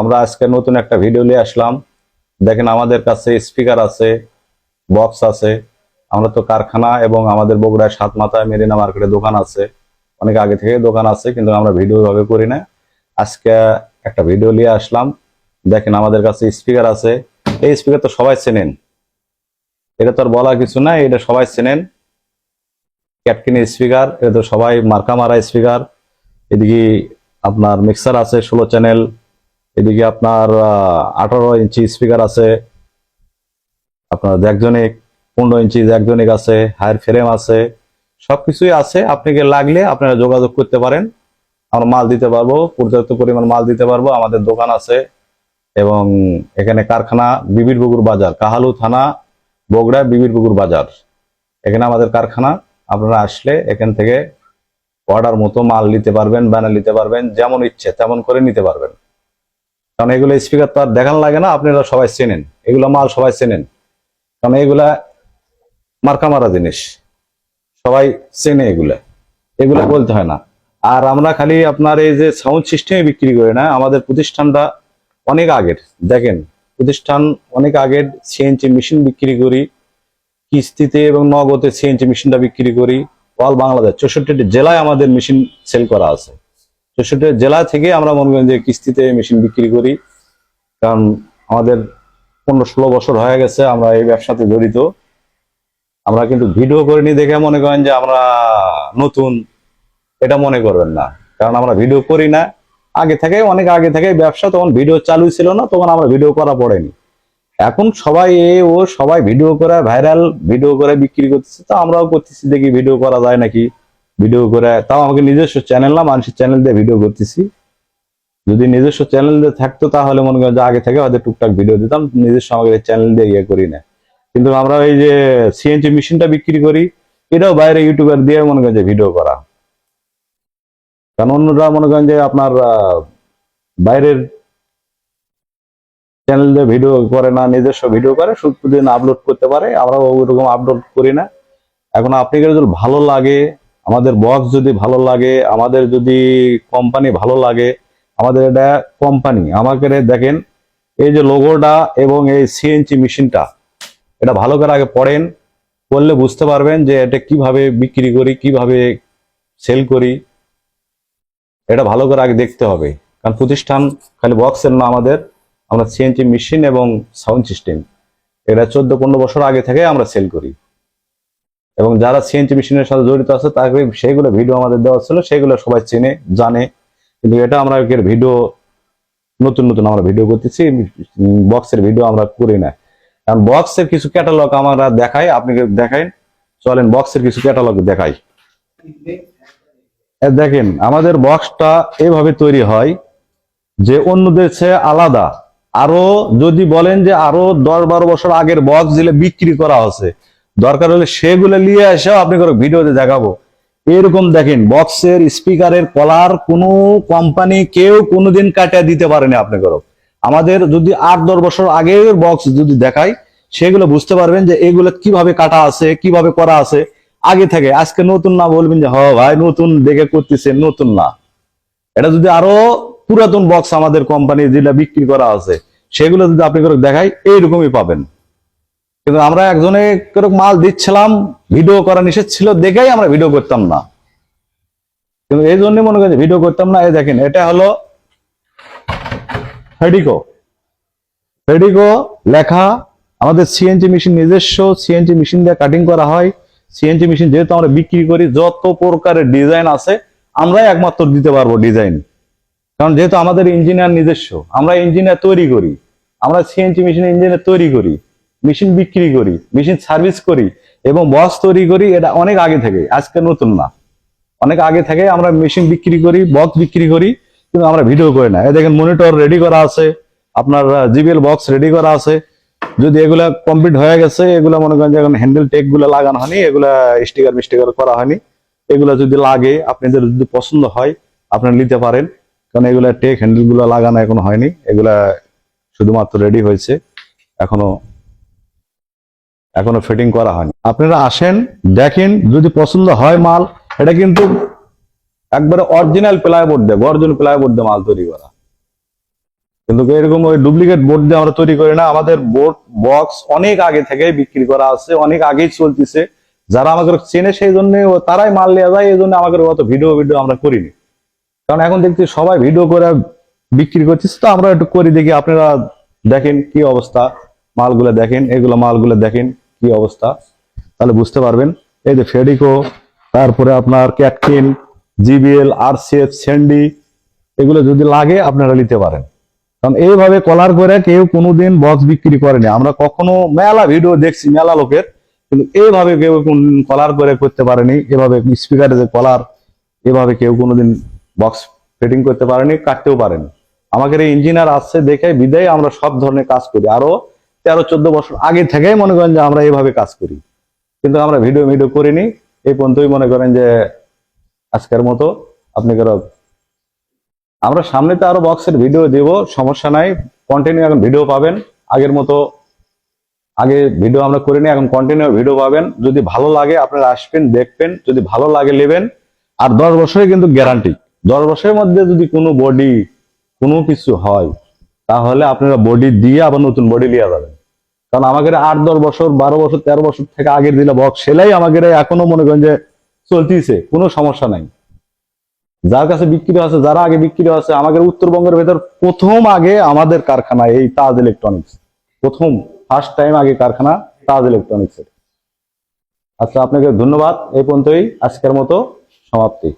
আমরা আজকে নতুন একটা ভিডিও নিয়ে আসলাম। দেখেন আমাদের কাছে স্পিকার আছে বক্স আছে। আমরা তো কারখানা এবং আমাদের বগুড়ায় সাত মাথায় মেরিনা মার্কেটে দোকান আছে। অনেক আগে থেকে দোকান আছে, কিন্তু আমরা ভিডিও ভাবে করি না। আজকে একটা ভিডিও নিয়ে আসলাম। দেখেন আমাদের কাছে স্পিকার আছে। এই স্পিকার তো সবাই চেনেন। এটা তো আর বলা কিছু না এটা সবাই চেনেন। ক্যাটকিন স্পিকার এটা তো সবাই মার্কা মারা স্পিকার এদিকে আপনার মিক্সার আছে, ষোলো চ্যানেল এদিকে আপনার আঠারো ইঞ্চি স্পিকার আছে। আপনার একজনিক পনেরো ইঞ্চি একজনিক আছে হায়ার ফ্রেম আছে। সবকিছুই আছে, আপনাকে লাগলে আপনারা যোগাযোগ করতে পারেন। আমরা মাল দিতে পারব, পর্যাপ্ত পরিমাণ মাল দিতে পারব, আমাদের দোকান আছে। এবং এখানে কারখানা বিবিরপুকুর বাজার, কাহালু থানা, বগুড়া বিবিরপুকুর বাজার। এখানে আমাদের কারখানা, আপনারা আসলে এখান থেকে অর্ডার মতো মাল নিতে পারবেন ব্যানার নিতে পারবেন, যেমন ইচ্ছে, তেমন করে নিতে পারবেন। কারণ এগুলো স্পিকার তো আর দেখান লাগে না, আপনারা সবাই চেনেন। এগুলো মাল সবাই চেনেন। কারণ এগুলা মার্কা মারা জিনিস। সবাই চেনে এগুলা। এগুলা বলতে হয় না। আর আমরা খালি আপনার এই যে সাউন্ড সিস্টেমে বিক্রি করি না, আমাদের প্রতিষ্ঠানটা অনেক আগের। দেখেন, প্রতিষ্ঠান অনেক আগের সিএনজি মেশিন বিক্রি করি, কিস্তিতে এবং নগদে সিএনজি মেশিনটা বিক্রি করি। অল বাংলাদেশ চৌষট্টি জেলায় আমাদের মেশিন সেল করা আছে। চৌষট্টি জেলা থেকে আমরা মনে করি যে কিস্তিতে মেশিন বিক্রি করি। কারণ আমাদের পনেরো ষোলো বছর হয়ে গেছে, আমরা এই ব্যবসাতে জড়িত। আমরা কিন্তু ভিডিও করিনি দেখে মনে করেন যে আমরা নতুন, এটা মনে করবেন না। কারণ আমরা ভিডিও করি না। আগে থেকে অনেক আগে থেকে ব্যবসা, তখন ভিডিও চালু ছিল না, তখন আমরা ভিডিও করা পড়েনি। এখন সবাই এ ও সবাই ভিডিও করে, ভাইরাল ভিডিও করে বিক্রি করতেছে, তো আমরাও করতেছি দেখি ভিডিও করা যায় নাকি। ভিডিও করে, তাও আমাকে নিজস্ব চ্যানেল না মানুষের চ্যানেল দিয়ে ভিডিও করতেছি। যদি নিজস্ব চ্যানেল দিয়ে থাকতো, তাহলে মনে করেন যে আগে থেকে হয়তো টুকটাক ভিডিও দিতাম, নিজস্ব আমাকে চ্যানেল দিয়ে ইয়ে করি না। কিন্তু আমরা এই যে সিএনজি মেশিনটা বিক্রি করি, এটাও বাইরে ইউটিউবার দিয়ে মনে করেন যে ভিডিও করা। কারণ অন্যরা মনে করেন যে আপনার বাইরের চ্যানেল দিয়ে ভিডিও করে না, নিজস্ব ভিডিও করে, শুধু দিন আপলোড করতে পারে আমরা ওরকম আপলোড করি না। এখন আপনাকে যদি ভালো লাগে আমাদের বক্স যদি ভালো লাগে, আমাদের যদি কোম্পানি ভালো লাগে, আমাদের এটা কোম্পানি আমাকে দেখেন, এই যে লোগোটা এবং এই সিএনজি মেশিনটা এটা ভালো করে আগে পড়েন, পড়লে বুঝতে পারবেন যে এটা কীভাবে বিক্রি করি, কীভাবে সেল করি, এটা ভালো করে আগে দেখতে হবে। কারণ প্রতিষ্ঠান খালি বক্সের না আমাদের, আমরা সিএনজি মেশিন এবং সাউন্ড সিস্টেম এটা চোদ্দ পনেরো বছর আগে থেকে আমরা সেল করি। এবং যারা সিএনজি মেশিনের সাথে জড়িত আছে, তাকে সেগুলো ভিডিও আমাদের দেওয়া ছিল, সেগুলো সবাই চেনে, জানে। কিন্তু এটা আমরা এর ভিডিও নতুন নতুন আমরা ভিডিও করতেছি বক্সের ভিডিও আমরা করি না। কারণ বক্সের কিছু ক্যাটালগ আমরা দেখাই, আপনি দেখাই চলেন বক্সের কিছু ক্যাটালগ দেখাই। দেখেন, আমাদের বক্সটা এভাবে তৈরি হয় যে অন্যদের চেয়ে আলাদা। আরও যদি বলেন যে আরও দশ বারো বছর আগের বক্স দিলে বিক্রি করা হচ্ছে দরকার হলে সেগুলো নিয়ে এসেও আপনি করে ভিডিওতে দেখাবো। এরকম দেখেন বক্সের স্পিকারের কলার কোনো কোম্পানি কেউ কোনোদিন কাটিয়ে দিতে পারেনি আপনি করো। আমাদের যদি আট দশ বছর আগের বক্স যদি দেখাই, সেগুলো বুঝতে পারবেন যে এগুলো কীভাবে কাটা আছে, কীভাবে করা আছে। আগে থেকে, আজকে নতুন না বলবেন যে হ ভাই, নতুন দেখে করতেছে, নতুন না। এটা যদি আরও পুরাতন বক্স আমাদের কোম্পানি যেটা বিক্রি করা আছে, সেগুলো যদি আপনি করে দেখাই, এইরকমই পাবেন। কিন্তু আমরা একজনে করে মাল দিচ্ছিলাম, ভিডিও করা নিষেধ ছিল দেখেই আমরা ভিডিও করতাম না। কিন্তু এই জন্য মনে করেন ভিডিও করতাম না, এই দেখেন, এটা হলো ফেডিকো ফেডিকো লেখা, আমাদের সিএনজি মেশিন নিজস্ব সিএনজি মেশিন দিয়ে কাটিং করা হয়। সিএনজি মেশিন যেহেতু আমরা বিক্রি করি, যত প্রকারের ডিজাইন আছে, আমরাই একমাত্র দিতে পারব ডিজাইন কারণ যেহেতু আমাদের ইঞ্জিনিয়ার নিজস্ব, আমরা ইঞ্জিনিয়ার তৈরি করি। আমরা সিএনজি মেশিন ইঞ্জিনিয়ার তৈরি করি। মেশিন বিক্রি করি, মেশিন সার্ভিস করি এবং বক্স তৈরি করি, এটা অনেক আগে থেকে, আজকে নতুন না। অনেক আগে থেকে আমরা মেশিন বিক্রি করি, বক্স বিক্রি করি, কিন্তু আমরা ভিডিও করি না। দেখেন মনিটর রেডি করা আছে, আপনার জিবিএল বক্স রেডি করা আছে। যদি এগুলা কমপ্লিট হয়ে গেছে, এগুলা মনে করেন যে এখন হ্যান্ডেল টেকগুলো লাগানো হয়নি, এগুলা স্টিকার মিস্টিকার করা হয়নি। এগুলা যদি লাগে, আপনাদের যদি পছন্দ হয়, আপনারা নিতে পারেন। কারণ এগুলা টেক হ্যান্ডেলগুলো লাগানো এখনও হয়নি, এগুলা শুধুমাত্র রেডি হয়েছে, এখনও এখনও ফিটিং করা হয়নি। আপনারা আসেন, দেখেন, যদি পছন্দ হয় মাল, এটা কিন্তু একবারে অরিজিনাল প্লাইবোর্ড দিয়ে, গর্জন প্লাইবোর্ড দিয়ে মাল তৈরি করা। কিন্তু এরকম ওই ডুপ্লিকেট বোর্ড দিয়ে আমরা তৈরি করি না, আমাদের বোর্ড বক্স অনেক আগে থেকে বিক্রি করা আছে, অনেক আগেই চলতেছে। যারা আমাদের চেনে সেই জন্য তারাই মাল নেওয়া যায়, এই জন্য আমাদের অত ভিডিও ভিডিও আমরা করিনি। কারণ এখন দেখছি সবাই ভিডিও করে বিক্রি করতেছে, তো আমরা একটু করি দেখি, আপনারা দেখেন কি অবস্থা, মালগুলো দেখেন, এগুলো মালগুলো দেখেন। কি অবস্থা? তাহলে বুঝতে পারবেন। এই যে ফেডিকো তারপরে আপনার ক্যাটকিন জিবিএল আরসিএফ স্যান্ডি এগুলো যদি লাগে আপনারা নিতে পারেন। কারণ এইভাবে কলার করে কেউ কোনোদিন বক্স বিক্রি করেনি। আমরা কখনো মেলা ভিডিও দেখছি, মেলা লোকের, কিন্তু এইভাবে কেউ কলার করে করতে পারেনি। এভাবে স্পিকারে যে কলার এভাবে কেউ কোনোদিন বক্স ফিটিং করতে পারেনি, কাটতেও পারেনি। আমাদের এই ইঞ্জিনিয়ার আসছে দেখে বিদায় আমরা সব ধরনের কাজ করি। আরও তেরো, চোদ্দ বছর আগে থেকেই মনে করেন যে আমরা এইভাবে কাজ করি। কিন্তু আমরা ভিডিও ভিডিও করিনি। এই পর্যন্তই মনে করেন যে আজকের মতো আপনি আমরা সামনেতে আরও বক্সের ভিডিও দেব, সমস্যা নাই। কন্টিনিউ এখন ভিডিও পাবেন। আগের মতো আগে ভিডিও আমরা করিনি, এখন কন্টিনিউ ভিডিও পাবেন। যদি ভালো লাগে আপনারা আসবেন, দেখবেন। যদি ভালো লাগে নেবেন। আর দশ বছরে কিন্তু গ্যারান্টি দশ বছরের মধ্যে যদি কোনো বডি কোনো কিছু হয়, তাহলে আপনারা বডি দিয়ে আবার নতুন বডি নিয়ে যাবেন। কারণ আমাদের আট, দশ বছর, বারো বছর, তেরো বছর থেকে আগের দিলে বক্স সেলাই আমাদের এখনও মনে করেন যে চলতিছে, কোনো সমস্যা নাই। যার কাছে বিক্রি আছে, যারা আগে বিক্রি আছে, আমাদের উত্তরবঙ্গের ভেতর প্রথম আগে আমাদের কারখানা এই তাজ ইলেকট্রনিক্স প্রথম ফার্স্ট টাইম আগে কারখানা তাজ ইলেকট্রনিক্সের আচ্ছা আপনাকে ধন্যবাদ, এই পর্যন্তই আজকের মতো সমাপ্তি।